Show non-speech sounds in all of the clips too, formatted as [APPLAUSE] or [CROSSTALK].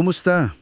Kumusta?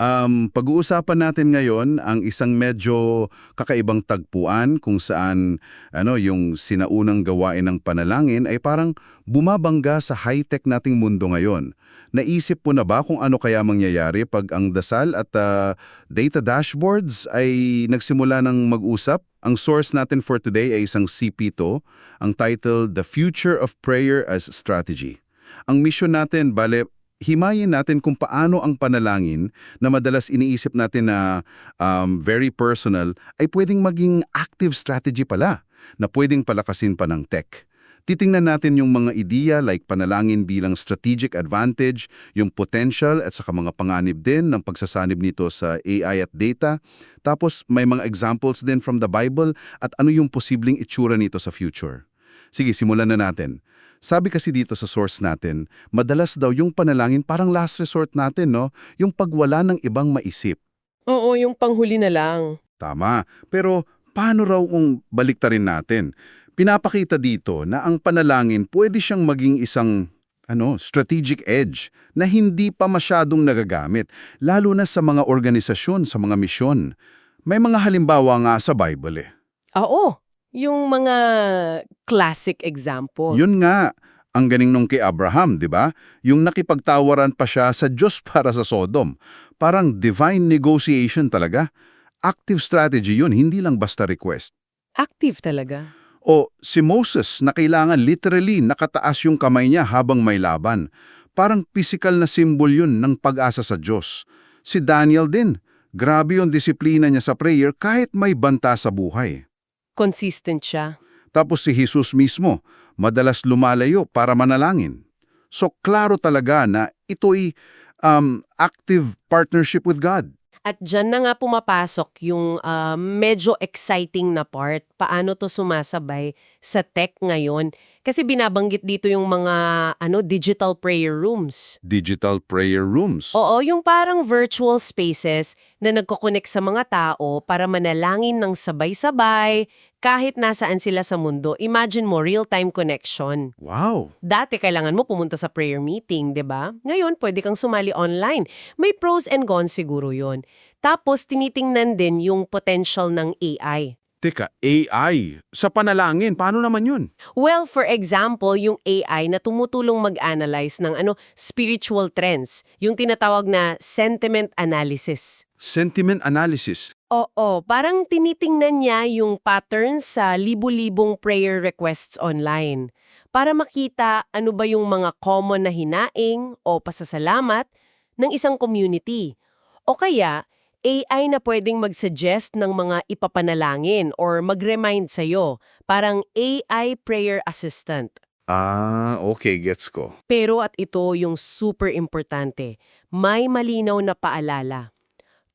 Um, pag-uusapan natin ngayon ang isang medyo kakaibang tagpuan kung saan ano, yung sinaunang gawain ng panalangin ay parang bumabangga sa high-tech nating mundo ngayon. Naisip po na ba kung ano kaya mangyayari pag ang dasal at ah, data dashboards ay nagsimula ng mag-usap? Ang source natin for today ay isang CP2, ang title The Future of Prayer as Strategy. Ang mission natin, bale, himayin natin kung paano ang panalangin na madalas iniisip natin na um, very personal ay pwedeng maging active strategy pala na pwedeng palakasin pa ng tech. Titingnan natin yung mga ideya like panalangin bilang strategic advantage, yung potential at saka mga panganib din ng pagsasanib nito sa AI at data. Tapos may mga examples din from the Bible at ano yung posibleng itsura nito sa future. Sige, simulan na natin. Sabi kasi dito sa source natin, madalas daw yung panalangin parang last resort natin, no? Yung pagwala ng ibang maisip. Oo, yung panghuli na lang. Tama. Pero paano raw kung baliktarin natin? Pinapakita dito na ang panalangin pwede siyang maging isang ano, strategic edge na hindi pa masyadong nagagamit, lalo na sa mga organisasyon, sa mga misyon. May mga halimbawa nga sa Bible eh. Oo, yung mga classic example. Yun nga, ang ganing nung kay Abraham, di ba? Yung nakipagtawaran pa siya sa Diyos [LAUGHS] para sa Sodom. Parang divine negotiation talaga. Active strategy yun, hindi lang basta request. Active talaga. O si Moses na kailangan literally nakataas yung kamay niya habang may laban. Parang physical na symbol yun ng pag-asa sa Diyos. Si Daniel din, grabe yung disiplina niya sa prayer kahit may banta sa buhay. Consistent siya. Tapos si Jesus mismo, madalas lumalayo para manalangin. So klaro talaga na ito'y um, active partnership with God. At dyan na nga pumapasok yung ah, medyo exciting na part. Paano to sumasabay sa tech ngayon? Kasi binabanggit dito yung mga ano digital prayer rooms. Digital prayer rooms. Oo, yung parang virtual spaces na nagkokonek sa mga tao para manalangin ng sabay-sabay kahit nasaan sila sa mundo. Imagine mo, real-time connection. Wow! Dati kailangan mo pumunta sa prayer meeting, 'di ba? Ngayon pwede kang sumali online. May pros and cons siguro 'yon. Tapos tinitingnan din yung potential ng AI. Teka, AI? Sa panalangin, paano naman yun? Well, for example, yung AI na tumutulong mag-analyze ng ano spiritual trends, yung tinatawag na sentiment analysis. Sentiment analysis. Oo, parang tinitingnan niya yung patterns sa libu-libong prayer requests online para makita ano ba yung mga common na hinaing o pasasalamat ng isang community. O kaya, AI na pwedeng mag-suggest ng mga ipapanalangin or mag-remind sa'yo, parang AI prayer assistant. Ah, okay, gets ko. Pero at ito yung super importante, may malinaw na paalala.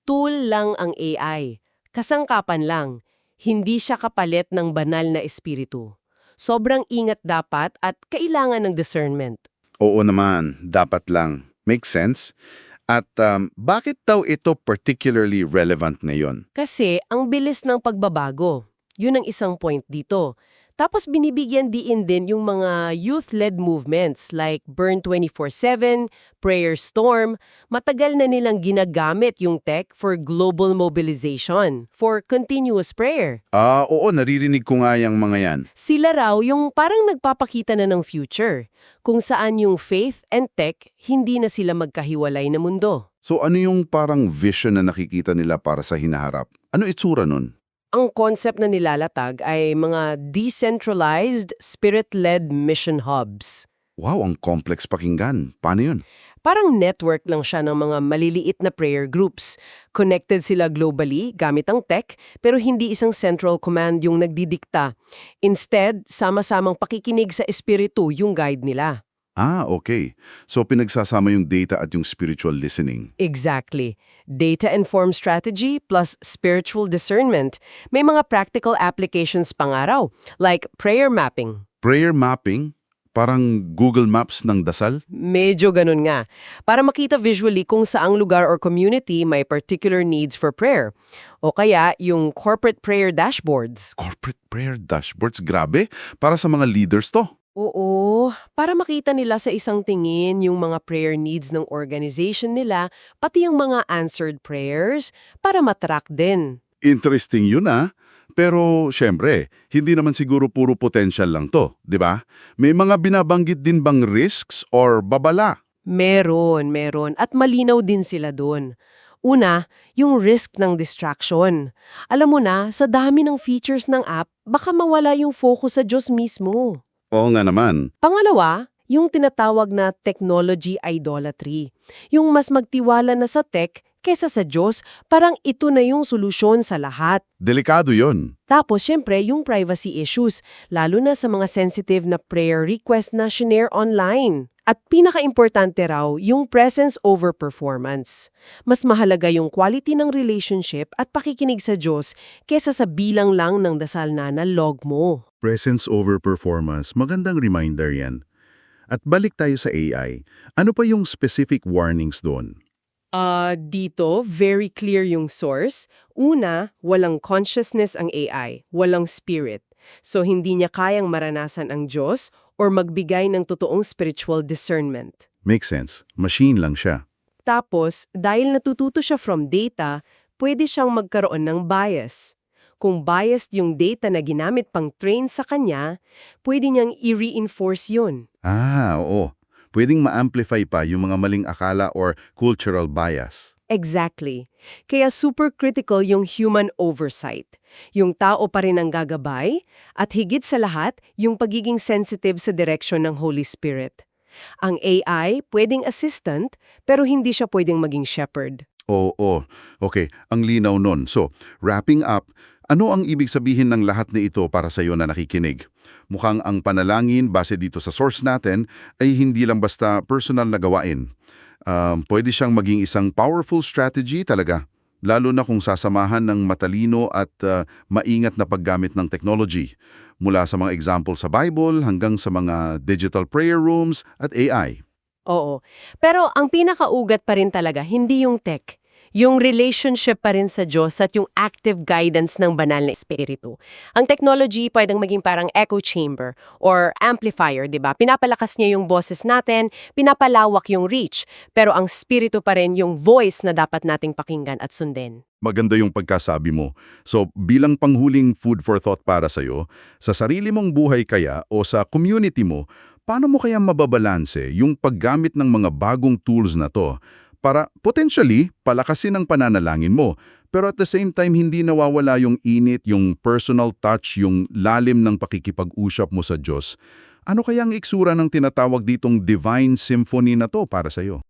Tool lang ang AI. Kasangkapan lang. Hindi siya kapalit ng banal na espiritu. Sobrang ingat dapat at kailangan ng discernment. Oo naman, dapat lang. Makes sense. At um, bakit daw ito particularly relevant ngayon? Kasi ang bilis ng pagbabago. Yun ang isang point dito. Tapos binibigyan diin din yung mga youth-led movements like Burn 24-7, Prayer Storm. Matagal na nilang ginagamit yung tech for global mobilization, for continuous prayer. Ah, oo, naririnig ko nga yung mga yan. Sila raw yung parang nagpapakita na ng future, kung saan yung faith and tech hindi na sila magkahiwalay na mundo. So ano yung parang vision na nakikita nila para sa hinaharap? Ano itsura nun? Ang concept na nilalatag ay mga decentralized, spirit-led mission hubs. Wow, ang complex pakinggan. Paano yun? Parang network lang siya ng mga maliliit na prayer groups. Connected sila globally gamit ang tech, pero hindi isang central command yung nagdidikta. Instead, sama-samang pakikinig sa espiritu yung guide nila. Ah, okay. So pinagsasama yung data at yung spiritual listening. Exactly. Data-informed strategy plus spiritual discernment. May mga practical applications pang araw, like prayer mapping. Prayer mapping? Parang Google Maps ng dasal? Medyo ganun nga. Para makita visually kung saang lugar or community may particular needs for prayer. O kaya yung corporate prayer dashboards. Corporate prayer dashboards, grabe. Para sa mga leaders to. Oo, para makita nila sa isang tingin yung mga prayer needs ng organization nila, pati yung mga answered prayers, para matrack din. Interesting yun ah. Pero syempre, hindi naman siguro puro potential lang to, di ba? May mga binabanggit din bang risks or babala? Meron, meron. At malinaw din sila doon. Una, yung risk ng distraction. Alam mo na, sa dami ng features ng app, baka mawala yung focus sa Diyos mismo. Oo nga naman. Pangalawa, yung tinatawag na technology idolatry. Yung mas magtiwala na sa tech kesa sa Diyos, parang ito na yung solusyon sa lahat. Delikado yon. Tapos, syempre, yung privacy issues, lalo na sa mga sensitive na prayer request na shinare online. At pinaka-importante raw, yung presence over performance. Mas mahalaga yung quality ng relationship at pakikinig sa Diyos kesa sa bilang lang ng dasal na na log mo. Presence over performance, magandang reminder yan. At balik tayo sa AI. Ano pa yung specific warnings doon? Ah, dito, very clear yung source. Una, walang consciousness ang AI, walang spirit. So hindi niya kayang maranasan ang Diyos or magbigay ng totoong spiritual discernment. Makes sense. Machine lang siya. Tapos, dahil natututo siya from data, pwede siyang magkaroon ng bias. Kung biased yung data na ginamit pang train sa kanya, pwede niyang i-reinforce yun. Ah, oo. Pwedeng ma-amplify pa yung mga maling akala or cultural bias. Exactly. Kaya super critical yung human oversight. Yung tao pa rin ang gagabay at higit sa lahat, yung pagiging sensitive sa direction ng Holy Spirit. Ang AI pwedeng assistant pero hindi siya pwedeng maging shepherd. Oo, okay. Ang linaw nun. So, wrapping up, ano ang ibig sabihin ng lahat na ito para sa iyo na nakikinig? Mukhang ang panalangin base dito sa source natin ay hindi lang basta personal na gawain. Um, pwede siyang maging isang powerful strategy talaga, lalo na kung sasamahan ng matalino at uh, maingat na paggamit ng technology, mula sa mga example sa Bible hanggang sa mga digital prayer rooms at AI. Oo. Pero ang pinakaugat pa rin talaga, hindi yung tech. Yung relationship pa rin sa Diyos at yung active guidance ng banal na espiritu. Ang technology pwedeng maging parang echo chamber or amplifier, di ba? Pinapalakas niya yung boses natin, pinapalawak yung reach, pero ang spiritu pa rin yung voice na dapat nating pakinggan at sundin. Maganda yung pagkasabi mo. So, bilang panghuling food for thought para sa'yo, sa sarili mong buhay kaya o sa community mo, paano mo kaya mababalanse yung paggamit ng mga bagong tools na to para potentially palakasin ang pananalangin mo, pero at the same time hindi nawawala yung init, yung personal touch, yung lalim ng pakikipag-usap mo sa Diyos. Ano kaya ang iksura ng tinatawag ditong divine symphony na to para sa'yo?